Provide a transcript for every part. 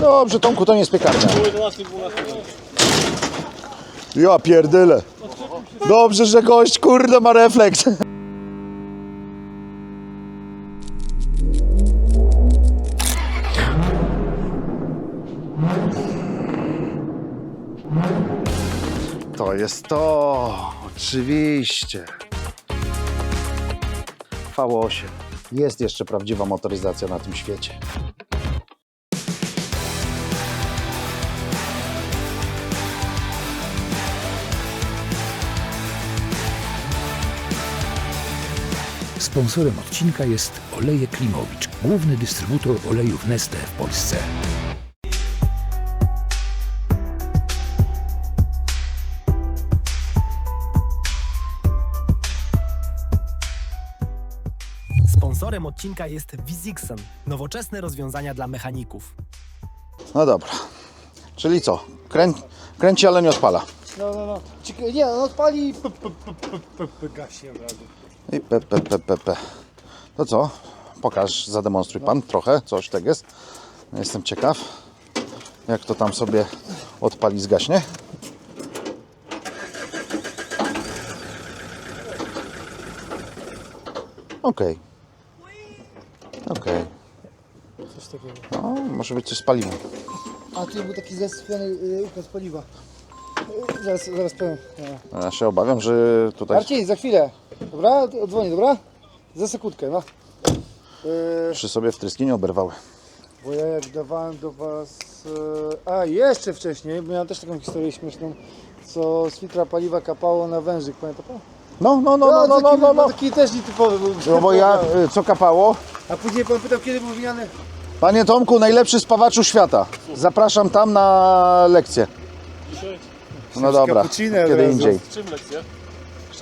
Dobrze, Tomku, to nie jest piekarnia. Po 11, 12 Ja pierdyle. Dobrze, że gość, kurde, ma refleks. To jest to, oczywiście. V8. Jest jeszcze prawdziwa motoryzacja na tym świecie. Sponsorem odcinka jest Oleje Klimowicz, główny dystrybutor olejów Neste w Polsce. Sponsorem odcinka jest Vizixen, nowoczesne rozwiązania dla mechaników. No dobra. Czyli co? Krę... Kręci, ale nie odpala. No, no, no. Cieka- nie, on odpali i p- p- p- p- p- gaśnie od razu. I pe, pe, pe, pe, pe. To co? Pokaż, zademonstruj pan trochę, coś tak jest. Jestem ciekaw, jak to tam sobie odpali, zgaśnie. Okej. Okej. Coś takiego. No, może być coś z paliwem. A tu był taki zasypiony y, układ paliwa. Zaraz, zaraz powiem. No. Ja się obawiam, że tutaj... Marcin, za chwilę. Dobra? Odzwonię, dobra? Za sekundkę, no. Y, Przy sobie wtryski nie oberwały. bo ja jak dawałem do was... y, a, jeszcze wcześniej, bo miałem też taką historię śmieszną, co z filtra paliwa kapało na wężyk, pamięta pan? No, no, no, no, no, no, taki, no, no. taki też nietypowy był. No bo ja, y, co kapało? A później pan pytał, kiedy był wymieniany? Panie Tomku, najlepszy spawaczu świata. Zapraszam tam na lekcję. Dzisiaj? No dobra, kiedy indziej. Czym?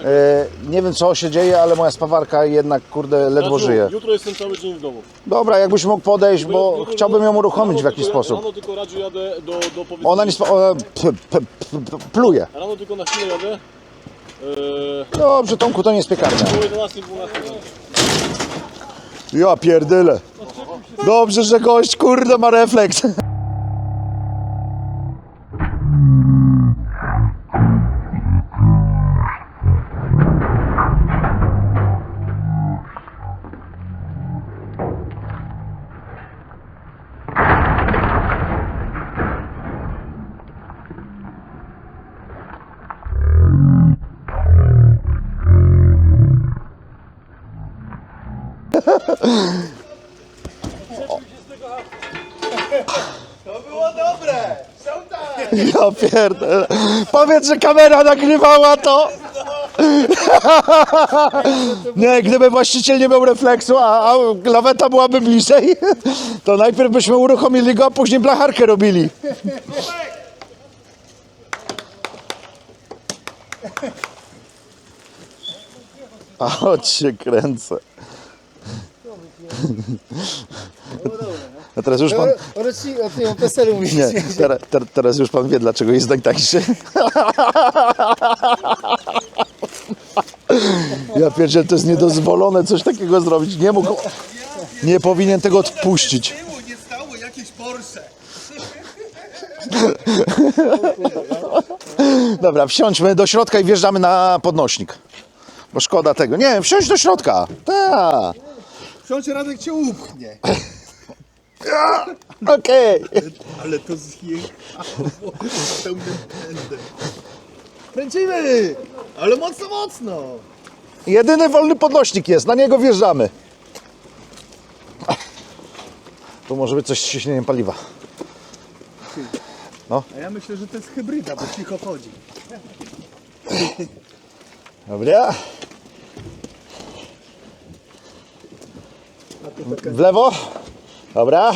E, nie wiem co się dzieje, ale moja spawarka jednak, kurde, ledwo Radziu, żyje. Jutro jestem cały dzień w domu. Dobra, jakbyś mógł podejść, bo jutro- chciałbym ją uruchomić w rano jakiś tylko- sposób. Rano tylko Radziu jadę do, do powiedzmy... Ona nie spa... Ona p, p, p, pluje. Rano tylko na chwilę jadę. Eee, Dobrze, Tomku, to nie jest piekarnia. po 11, 12 Ja pierdyle. Dobrze, że gość, kurde, ma refleks. Powiedz, że kamera nagrywała to. Nie, gdyby właściciel nie miał refleksu, a, a laweta byłaby bliżej, to najpierw byśmy uruchomili go, a później blacharkę robili. A chodź się kręcę. A teraz już pan... O, rocznik, o tym PESEL-u mówisz. Nie, teraz, teraz już pan wie, dlaczego jest tak tańszy. Ja pierdziel, to jest niedozwolone coś takiego zrobić. Nie mógł, nie powinien tego odpuścić. nie stało jakieś Porsche. Dobra, wsiądźmy do środka i wjeżdżamy na podnośnik. Bo szkoda tego. Nie, wsiądź do środka. Tak. Ksiądz Radek cię upchnie. Okej. Ale to zjechało pełnym pędem. Kręcimy! Ale mocno, mocno! Jedyny wolny podnośnik jest, na niego wjeżdżamy. Tu może być coś z ciśnieniem paliwa. A ja myślę, że to jest hybryda, bo cicho chodzi. Dobra. W lewo. Dobra.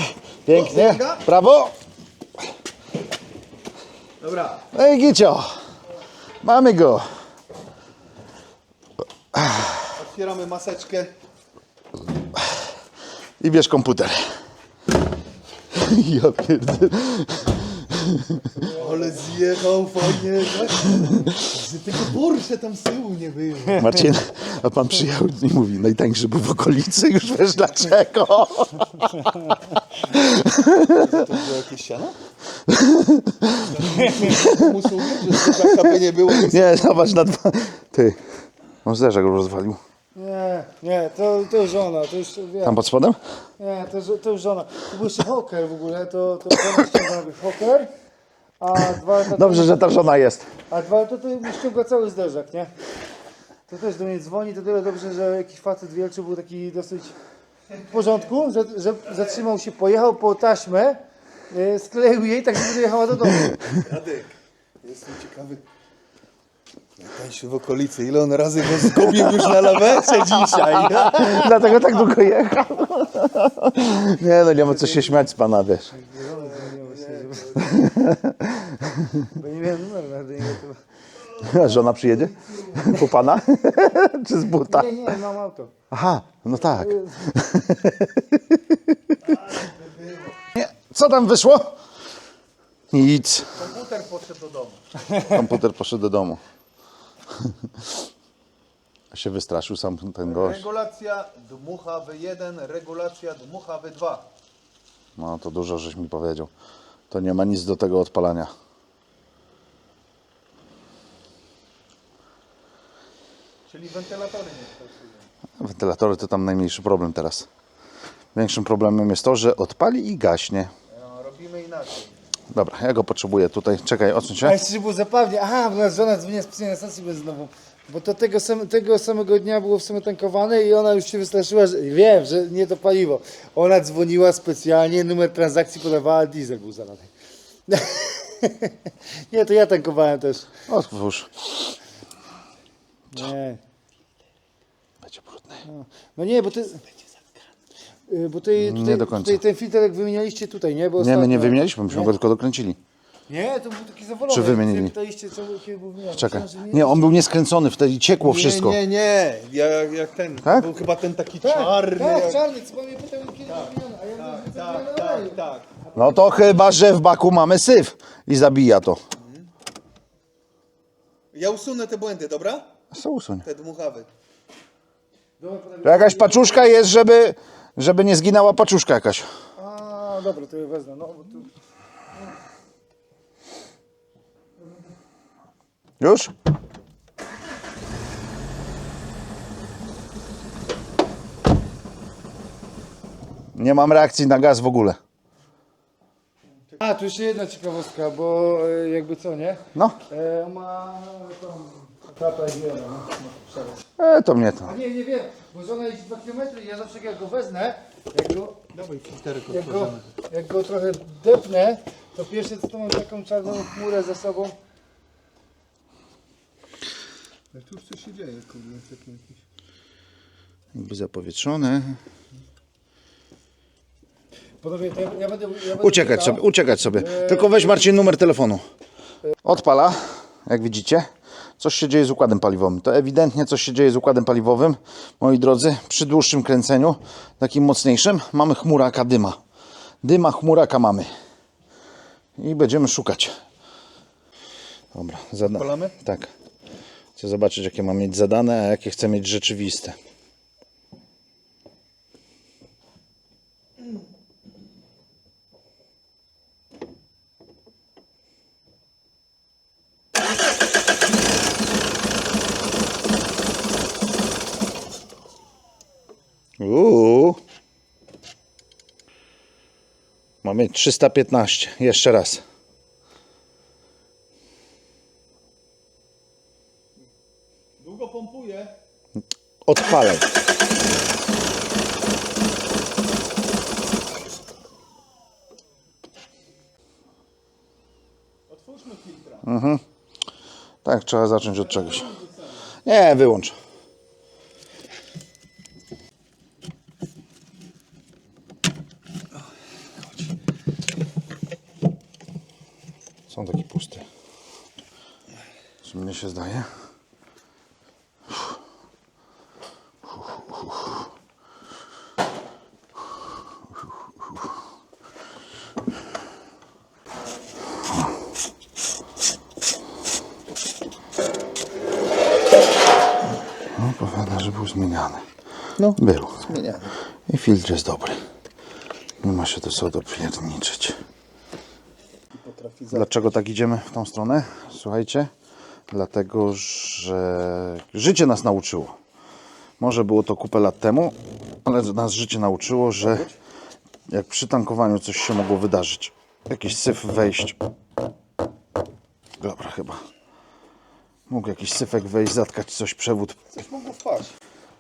Pięknie. Prawo. Dobra. No i gicio. Mamy go. Otwieramy maseczkę. I bierz komputer. Ja pierdolę. Ale zjechał fajnie, tak? Że tego Porsche tam z tyłu nie było. Marcin, a pan przyjechał i mówi, najtańszy był w okolicy, już wiesz dlaczego. To było jakieś siano? Że by nie było. Nie, zobacz na dwa. Ty, on zderzak rozwalił. Nie, nie, to, to już żona, to już wiem. Tam pod spodem? Nie, to, już- to już żona. To był jeszcze hoker w ogóle, to, to żona ściąga najpierw hoker, a dwa lata Dobrze, że ta żona jest. A dwa lata to mi ściąga cały zderzak, nie? To też do mnie dzwoni, to tyle dobrze, że jakiś facet wielczy był taki dosyć w porządku, że, że zatrzymał się, pojechał po taśmę, e, skleił jej tak, żeby dojechała do domu. Radek, jestem ciekawy. Najtańszy w okolicy. Ile on razy go zgubił już na lawecie dzisiaj? Dlatego tak długo jechał. Nie no, nie ma co się śmiać z pana, wiesz. Bo nie miałem numeru na żona przyjedzie? Po pana? Czy z buta? Nie, nie, mam auto. Aha, no tak. Nie, co tam wyszło? Nic. Komputer poszedł do domu. Komputer poszedł do domu. się wystraszył sam ten gość. Regulacja dmucha W1, regulacja dmucha W2. No to dużo żeś mi powiedział. To nie ma nic do tego odpalania. Czyli wentylatory nie pracują. Wentylatory to tam najmniejszy problem teraz. Większym problemem jest to, że odpali i gaśnie. No, robimy inaczej. Dobra, ja go potrzebuję tutaj. Czekaj, odsuń A się. jeszcze było zabawnie. Aha, bo nas żona na stację benzynową. Bo to tego, tego samego dnia było w sumie tankowane i ona już się wystraszyła, że wiem, że nie to paliwo. Ona dzwoniła specjalnie, numer transakcji podawała, diesel był zalany. nie, to ja tankowałem też. Otwórz. Nie. No nie, bo ty... y, Bo ty, tutaj, Nie do końca. Tutaj ten filterek wymienialiście tutaj, nie? Bo Nie, my nie wymienialiśmy, myśmy Nie? go tylko dokręcili. Nie, to był taki zawolowy. Czy wymienili? Pytaliście, co, kiedy był wymieniony. Czekaj. Myślałem, że Nie, on był nieskręcony, wtedy ciekło wszystko. Nie, nie, nie. Jak, jak ten. Tak? Był chyba ten taki Tak, czarny. tak, jak... czarny, co pan mnie pytał, kiedy był wymieniony, a ja mówię, że Tak, tak, oleju. tak. No to chyba, że w baku mamy syf i zabija to. Ja usunę te błędy, dobra? Co usuń? Te dmuchawy. To jakaś paczuszka jest, żeby, żeby nie zginęła paczuszka jakaś. A, dobra, to ja wezmę. No, bo tu... Już? Nie mam reakcji na gaz w ogóle. A, tu jeszcze jedna ciekawostka, bo e, jakby co, nie? No, E, ma tą klapę wiele, no. no e, to mnie to. A nie, nie wiem, bo żona jeździ 2 km i ja zawsze jak go wezmę, jak go, Dawaj filterek jak go, jak go trochę depnę, to pierwsze co to mam taką czarną chmurę za sobą. Tu już coś się dzieje, kurde. Taki jakiś... Jakby zapowietrzone. To ja, ja będę... Ja będę Uciekać pytał. sobie, uciekać sobie. Tylko weź Marcin numer telefonu. Odpala, jak widzicie. Coś się dzieje z układem paliwowym. To ewidentnie coś się dzieje z układem paliwowym. Moi drodzy, przy dłuższym kręceniu, takim mocniejszym, mamy chmuraka dyma. Dyma, chmuraka mamy. I będziemy szukać. Dobra, zada. Odpalamy? Tak. Chcę zobaczyć, jakie mam mieć zadane, a jakie chcę mieć rzeczywiste. Uuu. Mamy 315. Jeszcze raz. Długo pompuje. Odpalaj. Otwórzmy filtra. Tak, trzeba zacząć od czegoś. Nie, wyłącz. Są takie puste. Co mnie się zdaje? Był zmieniany. No. Był. Zmieniamy. I filtr jest dobry. Nie ma się to co dopierniczyć. Dlaczego tak idziemy w tą stronę? Słuchajcie, dlatego, że życie nas nauczyło. Może było to kupę lat temu, ale nas życie nauczyło, że jak przy tankowaniu coś się mogło wydarzyć, jakiś syf wejść. Dobra, chyba. Mógł jakiś syfek wejść, zatkać coś, przewód. Coś mogło wpaść.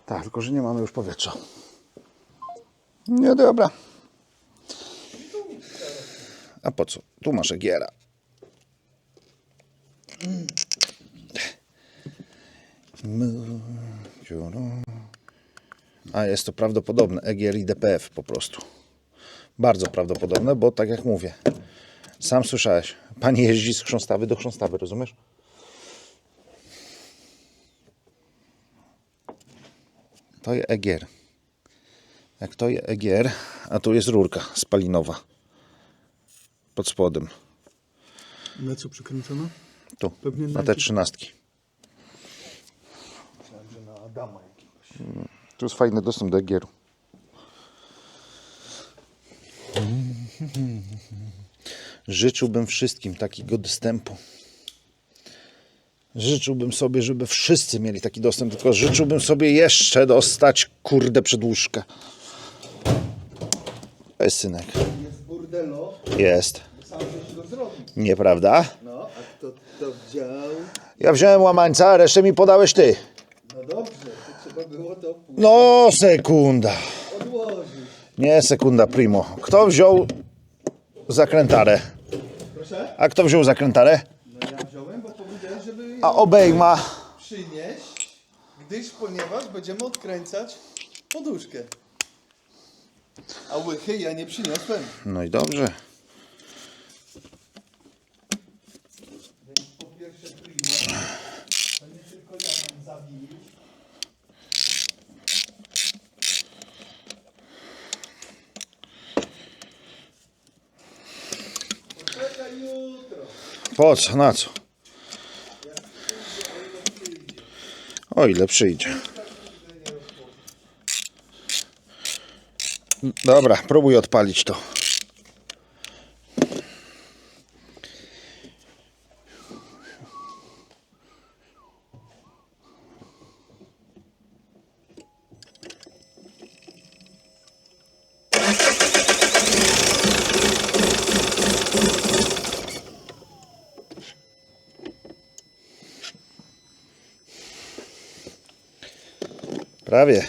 Tak, tylko że nie mamy już powietrza. Nie, dobra. A po co? Tu masz Egiera. A jest to prawdopodobne. Egier i DPF po prostu. Bardzo prawdopodobne, bo tak jak mówię, sam słyszałeś, pani jeździ z chrząstawy do chrząstawy, rozumiesz? To jest Egier. Jak to jest Egier, a tu jest rurka spalinowa. Pod spodem. Na co przykręcono? Tu, Pewnie na na te trzynastki. Myślałem, że na Adama jakiegoś. Tu jest fajny dostęp do Egieru. Życzyłbym wszystkim takiego dostępu. Życzyłbym sobie, żeby wszyscy mieli taki dostęp, tylko życzyłbym sobie jeszcze dostać kurde przedłużkę. To jest synek. Jest burdelo, Jest. sam żeś go zrobił. Nieprawda? No, a kto to wziął? Ja wziąłem łamańca, a resztę mi podałeś ty. No dobrze, to trzeba było to No, sekunda. odłożyć. Nie, sekunda, primo. Kto wziął zakrętarę? Proszę? A kto wziął zakrętarę? No ja wziąłem, bo powiedziałem, żeby ją A obejma. przynieść, gdyż ponieważ będziemy odkręcać poduszkę. A łychy ja nie przyniosłem. No i dobrze. Po co? Na co? O ile przyjdzie. Dobra, próbuj odpalić to. Prawie.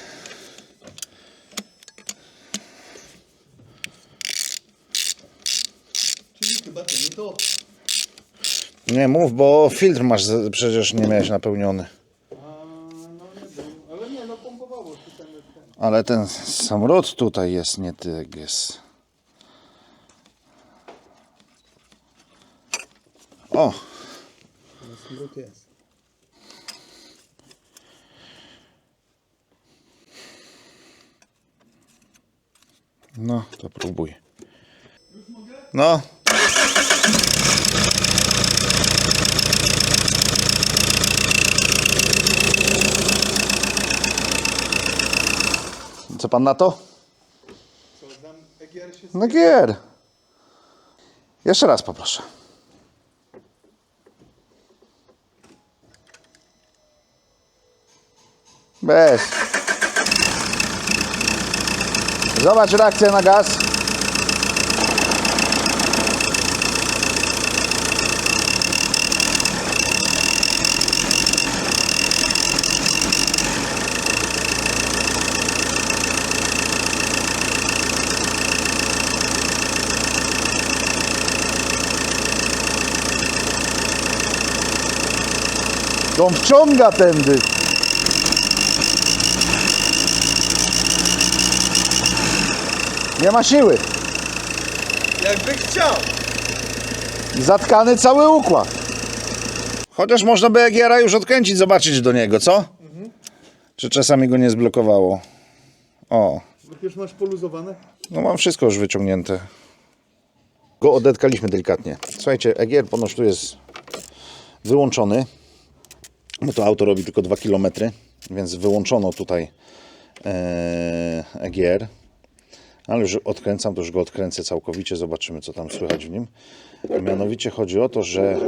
Czyli chyba to nie to. Nie mów, bo filtr masz przecież nie miałeś napełniony. Ale nie, no pompowało. Ale ten samolot tutaj jest nie tyges. O, Smród jest. no to próbuj. No. Co pan na to? No gier. Jeszcze raz poproszę. Bez. Zobacz reakcję na gaz. To on wciąga tędy. Nie ma siły. Jakby chciał. Zatkany cały układ. Chociaż można by Egiera już odkręcić, zobaczyć do niego, co? Czy czasami go nie zblokowało? O, Już masz poluzowane? no mam wszystko już wyciągnięte. Go odetkaliśmy delikatnie. Słuchajcie, Egier ponoć tu jest wyłączony. Bo to auto robi tylko 2 km. więc wyłączono tutaj e, EGR. Ale już odkręcam, to już go odkręcę całkowicie, zobaczymy co tam słychać w nim. Mianowicie chodzi o to, że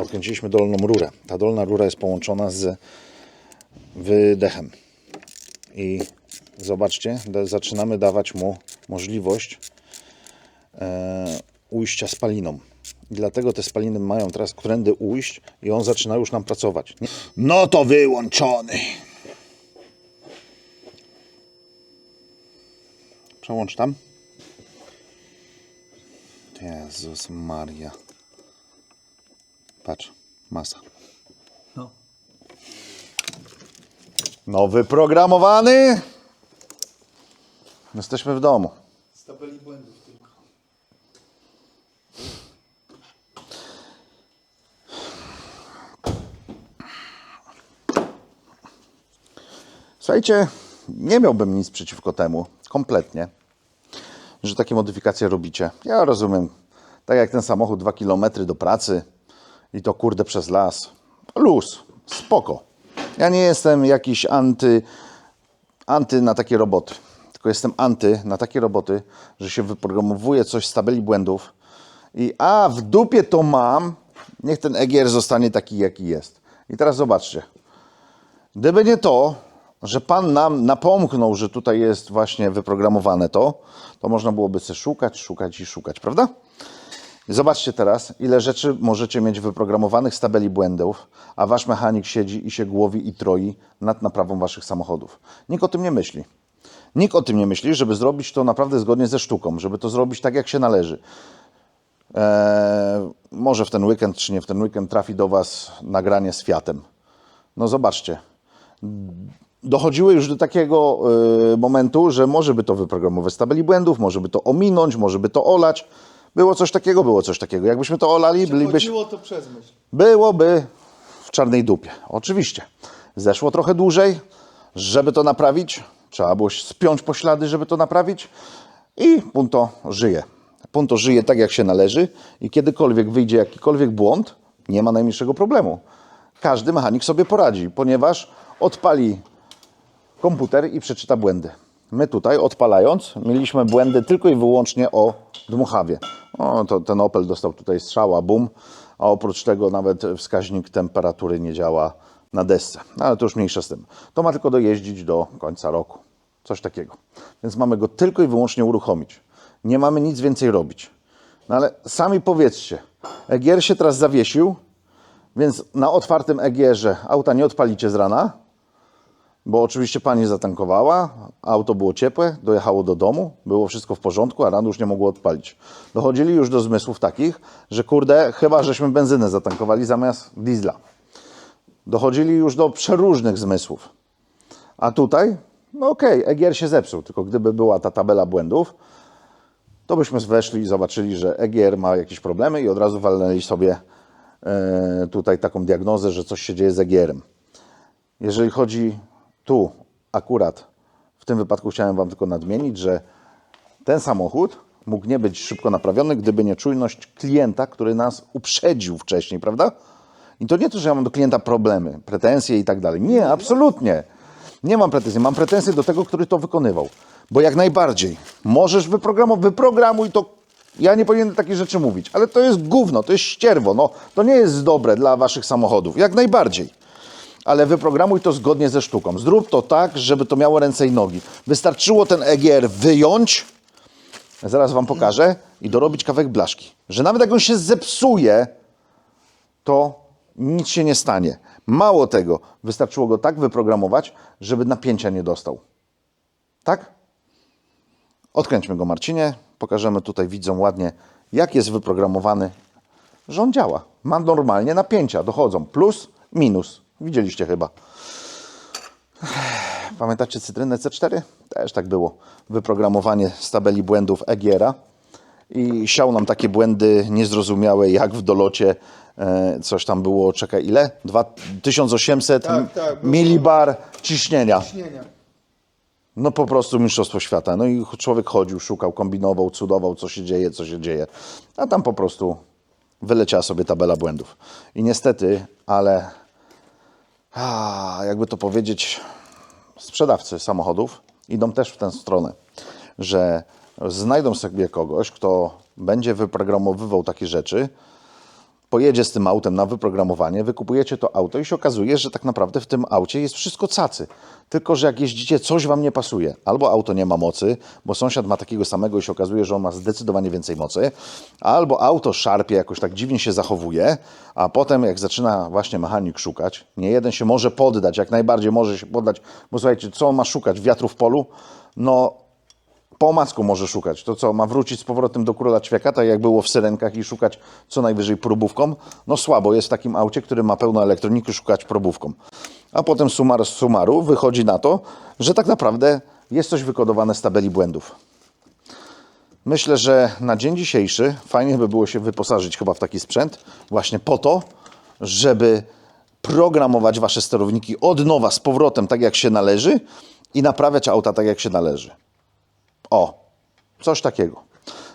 odkręciliśmy dolną rurę. Ta dolna rura jest połączona z wydechem. I zobaczcie, zaczynamy dawać mu możliwość e, ujścia spaliną. I dlatego te spaliny mają teraz którędy ujść i on zaczyna już nam pracować. No to wyłączony. Przełącz tam. Jezus Maria. Patrz, masa. No. No wyprogramowany. Jesteśmy w domu. Z tabeli błędów tylko. Słuchajcie, nie miałbym nic przeciwko temu, kompletnie, że takie modyfikacje robicie. Ja rozumiem, tak jak ten samochód 2 km do pracy i to kurde przez las. Luz, spoko. Ja nie jestem jakiś anty, anty na takie roboty, tylko jestem anty na takie roboty, że się wyprogramowuje coś z tabeli błędów i a w dupie to mam, niech ten EGR zostanie taki jaki jest. I teraz zobaczcie, Gdyby nie to, że Pan nam napomknął, że tutaj jest właśnie wyprogramowane to, to można byłoby sobie szukać, szukać i szukać, prawda? Zobaczcie teraz, ile rzeczy możecie mieć wyprogramowanych z tabeli błędów, a wasz mechanik siedzi i się głowi i troi nad naprawą waszych samochodów. Nikt o tym nie myśli. Nikt o tym nie myśli, żeby zrobić to naprawdę zgodnie ze sztuką, żeby to zrobić tak, jak się należy. Eee, może w ten weekend, czy nie w ten weekend trafi do Was nagranie z Fiatem. No zobaczcie, dochodziły już do takiego y, momentu, że może by to wyprogramować z tabeli błędów, może by to ominąć, może by to olać. Było coś takiego, było coś takiego. Jakbyśmy to olali, bylibyśmy, to przez myśl. byłoby w czarnej dupie. Oczywiście. Zeszło trochę dłużej, żeby to naprawić. Trzeba było spiąć poślady, żeby to naprawić. I Punto żyje. Punto żyje tak, jak się należy i kiedykolwiek wyjdzie jakikolwiek błąd, nie ma najmniejszego problemu. Każdy mechanik sobie poradzi, ponieważ odpali komputer i przeczyta błędy. My tutaj, odpalając, mieliśmy błędy tylko i wyłącznie o dmuchawie. O, to ten Opel dostał tutaj strzała, bum, a oprócz tego nawet wskaźnik temperatury nie działa na desce. No, ale to już mniejsza z tym. To ma tylko dojeździć do końca roku. Coś takiego. Więc mamy go tylko i wyłącznie uruchomić. Nie mamy nic więcej robić. No ale sami powiedzcie, EGR się teraz zawiesił, więc na otwartym EGR-ze auta nie odpalicie z rana, bo oczywiście pani zatankowała, auto było ciepłe, dojechało do domu, było wszystko w porządku, a rano już nie mogło odpalić. Dochodzili już do zmysłów takich, że kurde, chyba żeśmy benzynę zatankowali zamiast diesla. Dochodzili już do przeróżnych zmysłów. A tutaj, no okej, EGR się zepsuł, tylko gdyby była ta tabela błędów, to byśmy weszli i zobaczyli, że EGR ma jakieś problemy i od razu walnęli sobie e, tutaj taką diagnozę, że coś się dzieje z EGR-em. Jeżeli chodzi tu akurat, w tym wypadku chciałem Wam tylko nadmienić, że ten samochód mógł nie być szybko naprawiony, gdyby nie czujność klienta, który nas uprzedził wcześniej, prawda? I to nie to, że ja mam do klienta problemy, pretensje i tak dalej. Nie, absolutnie. Nie mam pretensji. Mam pretensje do tego, który to wykonywał. Bo jak najbardziej możesz wyprogramować, wyprogramuj to. Ja nie powinienem takich rzeczy mówić, ale to jest gówno, to jest ścierwo. No, to nie jest dobre dla waszych samochodów. Jak najbardziej ale wyprogramuj to zgodnie ze sztuką. Zrób to tak, żeby to miało ręce i nogi. Wystarczyło ten EGR wyjąć, zaraz Wam pokażę, i dorobić kawałek blaszki. Że nawet jak on się zepsuje, to nic się nie stanie. Mało tego, wystarczyło go tak wyprogramować, żeby napięcia nie dostał. Tak? Odkręćmy go, Marcinie. Pokażemy tutaj widzom ładnie, jak jest wyprogramowany, że on działa. Ma normalnie napięcia, dochodzą plus, minus. Widzieliście chyba. Pamiętacie cytrynę C4? Też tak było. Wyprogramowanie z tabeli błędów EGR-a i siał nam takie błędy niezrozumiałe, jak w dolocie e, coś tam było, czekaj ile? Dwa- 1800 Tak, tak, milibar ciśnienia. Ciśnienia. No po prostu mistrzostwo świata. No i człowiek chodził, szukał, kombinował, cudował, co się dzieje, co się dzieje. A tam po prostu wyleciała sobie tabela błędów. I niestety, ale jakby to powiedzieć, sprzedawcy samochodów idą też w tę stronę, że znajdą sobie kogoś, kto będzie wyprogramowywał takie rzeczy, pojedzie z tym autem na wyprogramowanie, wykupujecie to auto i się okazuje, że tak naprawdę w tym aucie jest wszystko cacy. Tylko, że jak jeździcie, coś Wam nie pasuje. Albo auto nie ma mocy, bo sąsiad ma takiego samego i się okazuje, że on ma zdecydowanie więcej mocy, albo auto szarpie, jakoś tak dziwnie się zachowuje, a potem jak zaczyna właśnie mechanik szukać, nie jeden się może poddać, jak najbardziej może się poddać, bo słuchajcie, co on ma szukać? Wiatru w polu? No po omacku może szukać. To co, ma wrócić z powrotem do króla ćwieka, tak jak było w syrenkach i szukać co najwyżej próbówką? No słabo jest w takim aucie, który ma pełno elektroniki, szukać próbówką. A potem sumar sumaru wychodzi na to, że tak naprawdę jest coś wykodowane z tabeli błędów. Myślę, że na dzień dzisiejszy fajnie by było się wyposażyć chyba w taki sprzęt właśnie po to, żeby programować wasze sterowniki od nowa z powrotem tak jak się należy i naprawiać auta tak jak się należy. O, coś takiego.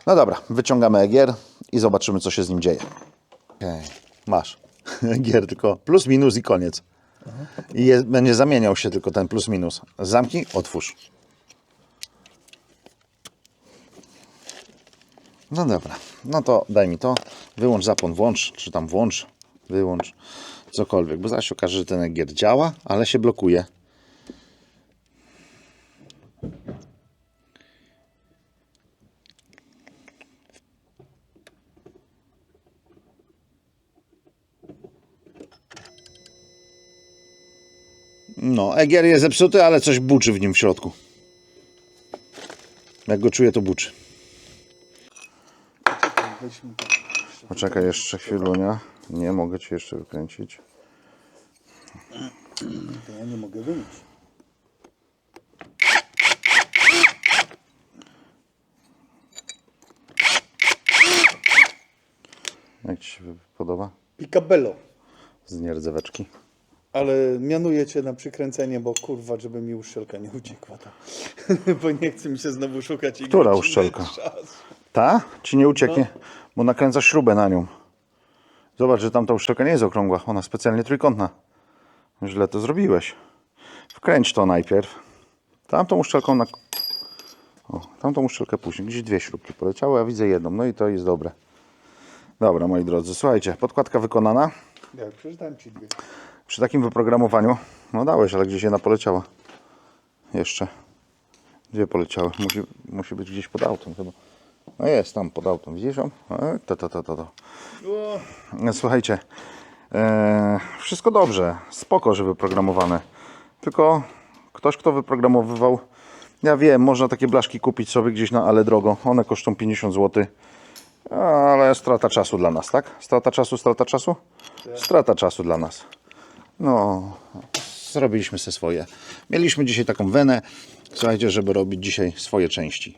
No dobra, wyciągamy egier i zobaczymy, co się z nim dzieje. Okej, Masz. Egier tylko plus, minus i koniec. I je, będzie zamieniał się tylko ten plus, minus. Zamknij, otwórz. No dobra, no to daj mi to. Wyłącz zapłon, włącz, czy tam włącz, wyłącz, cokolwiek, bo zaraz się okaże, że ten egier działa, ale się blokuje. No, Egier jest zepsuty, ale coś buczy w nim w środku. Jak go czuję, to buczy. Poczekaj jeszcze chwilunia. Nie mogę Ci jeszcze wykręcić. To ja nie mogę wyjść. Jak Ci się podoba? Picabello. Z nierdzeweczki. Ale mianuję cię na przykręcenie, bo kurwa, żeby mi uszczelka nie uciekła. Bo nie chce mi się znowu szukać. i Która uszczelka? czasu. Ta? Ci nie ucieknie, bo nakręcasz śrubę na nią. Zobacz, że tamta uszczelka nie jest okrągła. Ona specjalnie trójkątna. Źle to zrobiłeś. Wkręć to najpierw. Tamtą uszczelką na... O, tamtą uszczelkę później. Gdzieś dwie śrubki poleciały, a widzę jedną. No i to jest dobre. Dobra, moi drodzy, słuchajcie, podkładka wykonana. Ja przeczytałem ci dwie. Przy takim wyprogramowaniu, no dałeś, ale gdzieś jedna poleciała. Jeszcze. Dwie poleciały. Musi, musi być gdzieś pod autem chyba. No jest tam pod autem, widzisz? E, To, to, to, to, to. E, Słuchajcie, e, wszystko dobrze, spoko, że wyprogramowane. Tylko ktoś, kto wyprogramowywał, ja wiem, można takie blaszki kupić sobie gdzieś na ale drogo. One kosztują 50 zł. Ale strata czasu dla nas, tak? Strata czasu, strata czasu? Strata czasu dla nas. No, zrobiliśmy sobie swoje. Mieliśmy dzisiaj taką wenę, słuchajcie, żeby robić dzisiaj swoje części.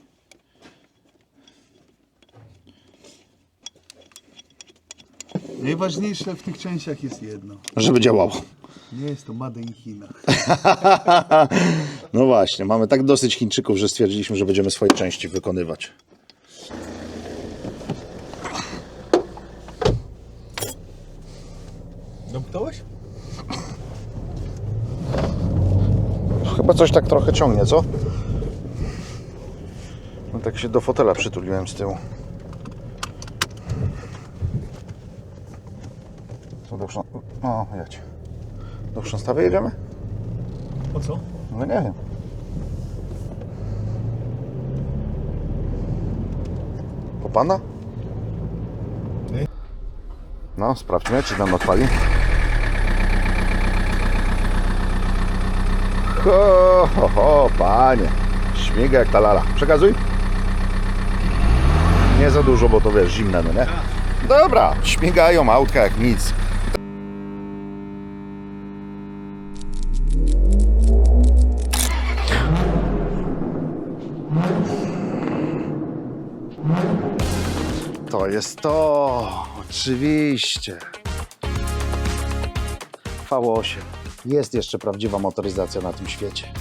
Najważniejsze w tych częściach jest jedno. Żeby działało. Nie jest to Made in China. No właśnie, mamy tak dosyć Chińczyków, że stwierdziliśmy, że będziemy swoje części wykonywać. Domknąłeś? Chyba coś tak trochę ciągnie, co? No tak się do fotela przytuliłem z tyłu. Co do. O, jedź. Do chrząstawy jedziemy? Po co? No nie wiem. Po pana? No, sprawdźmy, czy nam odpali. Ho, ho, ho, panie. Śmiga jak ta lala. Przekazuj. Nie za dużo, bo to wiesz, zimne, no nie? Dobra, śmigają autka jak nic. To jest to, oczywiście. V8. Jest jeszcze prawdziwa motoryzacja na tym świecie.